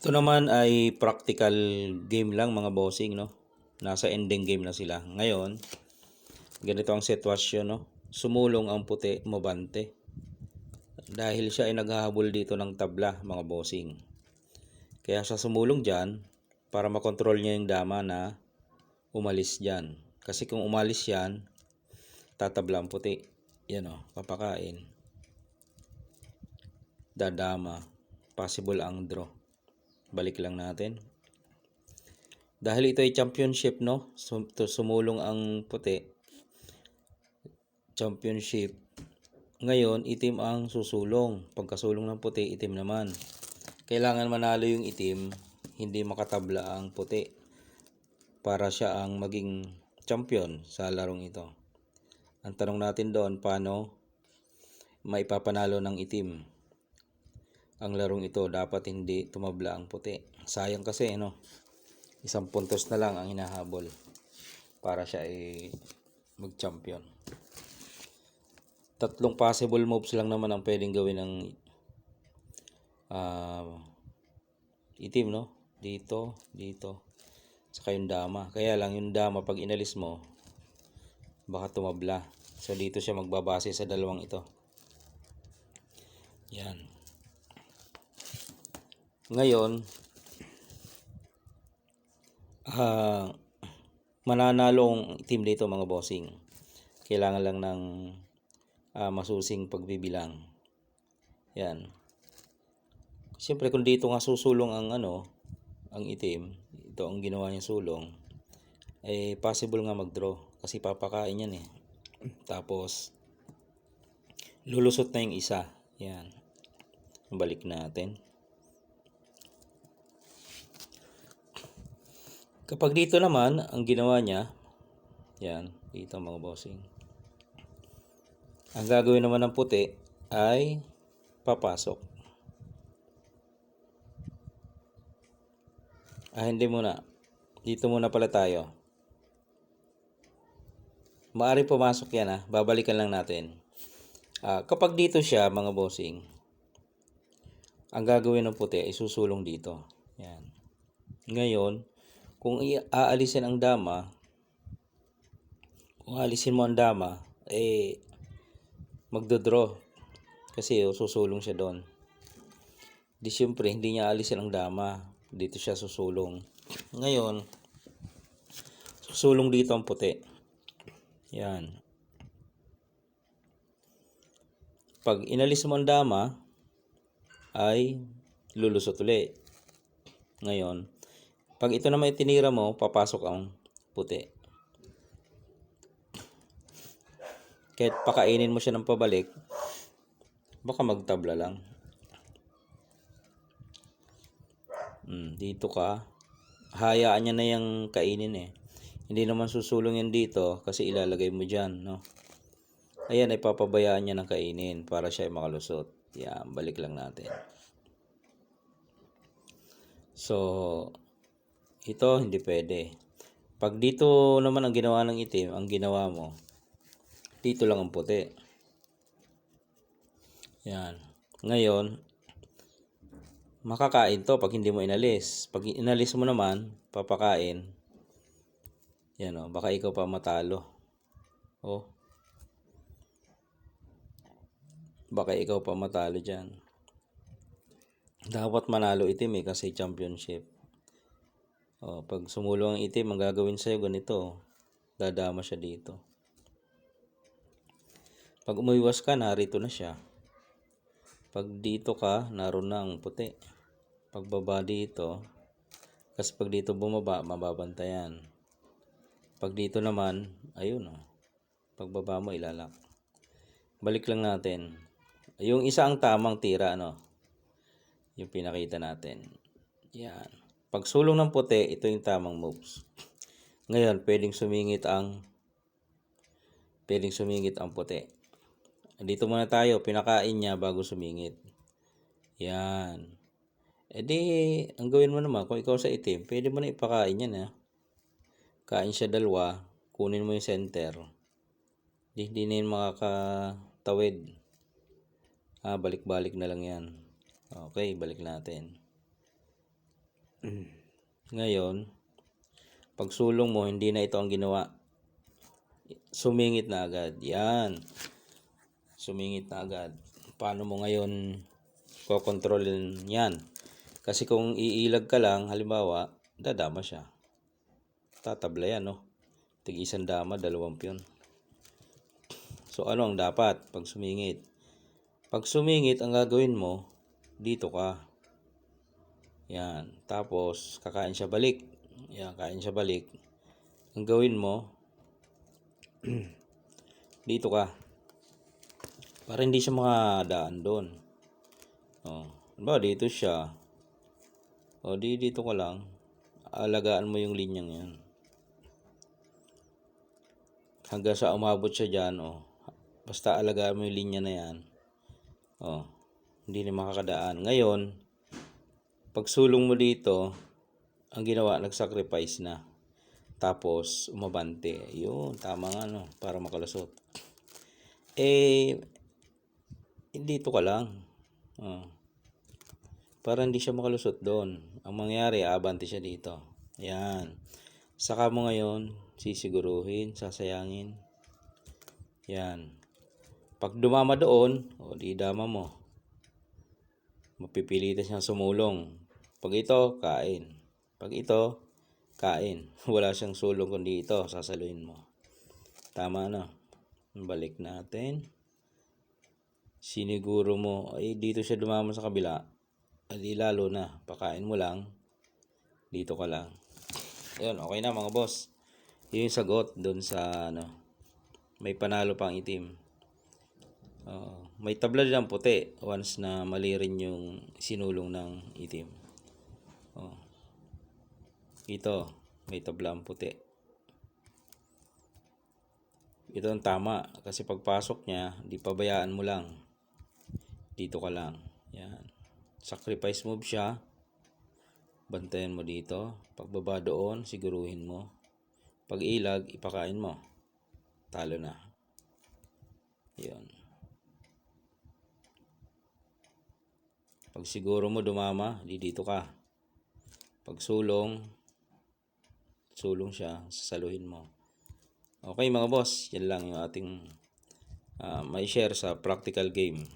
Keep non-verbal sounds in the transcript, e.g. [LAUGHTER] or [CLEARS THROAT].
Ito naman ay practical game lang mga bossing, no? Nasa ending game na sila. Ngayon, ganito ang sitwasyon, no? Sumulong ang puti, mabante. Dahil siya ay naghahabol dito ng tabla, mga bossing. Kaya siya sumulong dyan para makontrol niya yung dama na umalis dyan. Kasi kung umalis yan, tatabla ang puti. Yan o, papakain. Dadama. Possible ang draw. Balik lang natin. Dahil ito ay championship, no? Sum- Sumulong ang puti. Championship. Ngayon, itim ang susulong. Pagkasulong ng puti, itim naman. Kailangan manalo yung itim, hindi makatabla ang puti. Para siya ang maging champion sa larong ito. Ang tanong natin doon, paano maipapanalo ng itim? Ang larong ito, dapat hindi tumabla ang puti. Sayang kasi, no? Isang puntos na lang ang hinahabol para siya ay mag-champion. Tatlong possible moves lang naman ang pwedeng gawin ng ah, itim, no? Dito, dito. Saka yung dama. Kaya lang yung dama, pag inalis mo, baka tumabla. So, dito siya magbabase sa dalawang ito. Yan. Ngayon, ah mananalo ang team dito mga bossing. Kailangan lang ng ah, masusing pagbibilang. Yan. Siyempre kung dito nga susulong ang ano, ang itim, ito ang ginawa niya sulong, eh possible nga mag-draw kasi papakain yan eh. Tapos lulusot na yung isa. Yan. Balik natin. Kapag dito naman, ang ginawa niya, yan, dito mga bossing. Ang gagawin naman ng puti ay papasok. Ah, hindi muna. Dito muna pala tayo. Maari pumasok yan ah. Babalikan lang natin. Ah, kapag dito siya, mga bossing, ang gagawin ng puti ay susulong dito. Yan. Ngayon, kung aalisin ang dama, kung aalisin mo ang dama, eh, magdodraw. Kasi oh, susulong siya doon. Di syempre, hindi niya alisin ang dama. Dito siya susulong. Ngayon, susulong dito ang puti. Yan. Pag inalis mo ang dama, ay lulusot uli. Ngayon, pag ito naman itinira mo, papasok ang puti. Kahit pakainin mo siya ng pabalik, baka magtabla lang. Hmm, dito ka. Hayaan niya na yung kainin eh. Hindi naman susulong yan dito kasi ilalagay mo dyan, no? Ayan, ay niya ng kainin para siya ay makalusot. Yan, balik lang natin. So, ito hindi pwede. Pag dito naman ang ginawa ng itim, ang ginawa mo, dito lang ang puti. Yan. Ngayon, makakain to pag hindi mo inalis. Pag inalis mo naman, papakain. Yan o, baka ikaw pa matalo. Oh. Baka ikaw pa matalo dyan. Dapat manalo itim eh kasi championship. Oh, pag sumulong ang itim, ang gagawin sa'yo ganito. Dadama siya dito. Pag umiwas ka, narito na siya. Pag dito ka, naroon na ang puti. Pag baba dito, kasi pag dito bumaba, mababantayan. Pag dito naman, ayun oh. Pag baba mo, ilalak. Balik lang natin. Yung isa ang tamang tira, ano? Yung pinakita natin. Yan. Pag sulong ng puti, ito yung tamang moves. Ngayon, pwedeng sumingit ang pwedeng sumingit ang puti. Dito muna tayo, pinakain niya bago sumingit. Yan. E di, ang gawin mo naman, kung ikaw sa itim, pwede mo na ipakain yan ha. Kain siya dalawa, kunin mo yung center. Di, di na yun makakatawid. Ah, balik-balik na lang yan. Okay, balik natin. Ngayon, pag sulong mo, hindi na ito ang ginawa. Sumingit na agad. Yan. Sumingit na agad. Paano mo ngayon kokontrolin yan? Kasi kung iilag ka lang, halimbawa, dadama siya. Tatabla yan, no? Tig isang dama, dalawang piyon. So, ano ang dapat pag sumingit? Pag sumingit, ang gagawin mo, dito ka. Yan. Tapos, kakain siya balik. Yan, kain siya balik. Ang gawin mo, [CLEARS THROAT] dito ka. Para hindi siya makadaan doon. Oh. Ba, dito siya. O, di dito ka lang. Alagaan mo yung linyang yan. Hanggang sa umabot siya dyan, oh. Basta alagaan mo yung linya na yan. Oh. Hindi na makakadaan. Ngayon, pag sulong mo dito, ang ginawa, nag-sacrifice na. Tapos, umabante. Yun, tama nga, no? Para makalusot. Eh, dito ka lang. Oh. Para hindi siya makalusot doon. Ang mangyari, abante siya dito. Yan. Saka mo ngayon, sisiguruhin, sasayangin. Yan. Pag dumama doon, o di dama mo. Mapipilitan siyang sumulong. Pag ito, kain. Pag ito, kain. [LAUGHS] Wala siyang sulong kundi ito, sasaluin mo. Tama na. Balik natin. Siniguro mo, ay dito siya dumama sa kabila. Adi lalo na, pakain mo lang. Dito ka lang. Ayun, okay na mga boss. Yun yung sagot doon sa ano. May panalo pang itim. Oo. may tabla din ang puti once na mali rin yung sinulong ng itim. Oh. Ito, may tabla ang puti. Ito ang tama kasi pagpasok niya, di pabayaan mo lang. Dito ka lang. Yan. Sacrifice move siya. Bantayan mo dito. Pagbaba doon, siguruhin mo. Pag ilag, ipakain mo. Talo na. Yun. Pag siguro mo dumama, di dito ka. Pag sulong, sulong siya, sasaluhin mo. Okay mga boss, yan lang yung ating ah, may share sa practical game.